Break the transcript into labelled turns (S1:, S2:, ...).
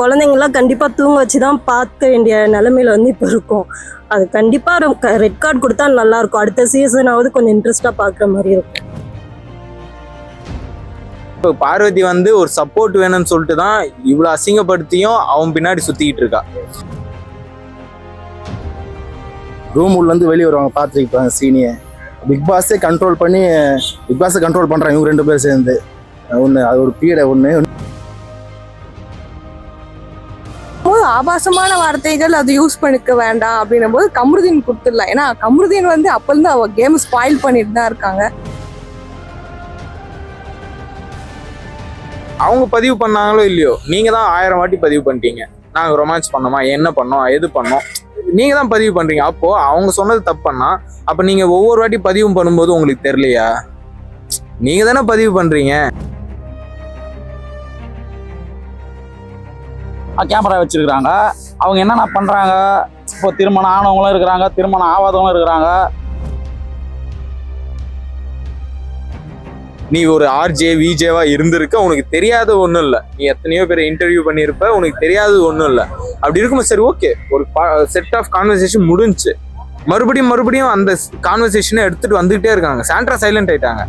S1: குழந்தைங்களாம் கண்டிப்பாக தூங்க வச்சு தான் பார்க்க வேண்டிய நிலமையில வந்து இப்போ இருக்கும். அது கண்டிப்பாக ரெட் கார்டு கொடுத்தா நல்லா இருக்கும் அடுத்த சீசனாவது கொஞ்சம் இன்ட்ரெஸ்டாக பார்க்குற மாதிரி இருக்கும்.
S2: இப்போ பார்வதி வந்து ஒரு சப்போர்ட் வேணும்னு சொல்லிட்டு தான் இவ்வளோ அசிங்கப்படுத்தியும் அவன் பின்னாடி சுத்திக்கிட்டு இருக்கா.
S3: ரூம் உள்ளேருந்து வெளியே வருவாங்க பார்த்துருப்பாங்க சீனியை பிக் பாஸே கண்ட்ரோல் பண்ணி பிக் பாஸை கண்ட்ரோல் பண்ணுறாங்க இவங்க ரெண்டு பேரும் சேர்ந்து. ஒன்று அது ஒரு பீடை ஒன்று
S4: போது ஆபாசமான வார்த்தைகள் அது யூஸ் பண்ணிக்க வேண்டாம் அப்படின்னும் போது கமருதீன் கொடுத்துடலாம். ஏன்னா கமருதீன் வந்து அப்போருந்து அவ கேம் ஸ்பாயில் பண்ணிட்டு தான் இருக்காங்க.
S2: அவங்க பதிவு பண்ணாங்களோ இல்லையோ நீங்க தான் ஆயிரம் வாட்டி பதிவு பண்ணிட்டீங்க. நாங்க ரொமான்ஸ் பண்ணோமா? என்ன பண்ணோம்? எது பண்ணோம்? நீங்க தான் பதிவு பண்றீங்க. அப்போ அவங்க சொன்னது தப்புன்னா அப்ப நீங்க ஒவ்வொரு வாட்டி பதிவும் பண்ணும்போது உங்களுக்கு தெரியலையா? நீங்க தானே பதிவு பண்றீங்க.
S5: கேமரா வச்சுருக்குறாங்க. அவங்க என்னென்ன பண்றாங்க? இப்போ திருமணம் ஆனவங்களும் இருக்கிறாங்க திருமணம் ஆகாதவங்களும் இருக்கிறாங்க.
S2: நீ ஒரு ஆர்ஜே விஜேவா இருந்திருக்க உனக்கு தெரியாத ஒன்றும் இல்லை. நீ எத்தனையோ பேர் இன்டர்வியூ பண்ணியிருப்ப உனக்கு தெரியாதது ஒன்றும் இல்லை. அப்படி இருக்கும்போது சரி ஓகே ஒரு செட் ஆஃப் கான்வர்சேஷன் முடிஞ்சுச்சு மறுபடியும் மறுபடியும் அந்த கான்வர்சேஷனை எடுத்துகிட்டு வந்துகிட்டே இருக்காங்க. சாண்ட்ரா சைலண்ட் ஆயிட்டாங்க.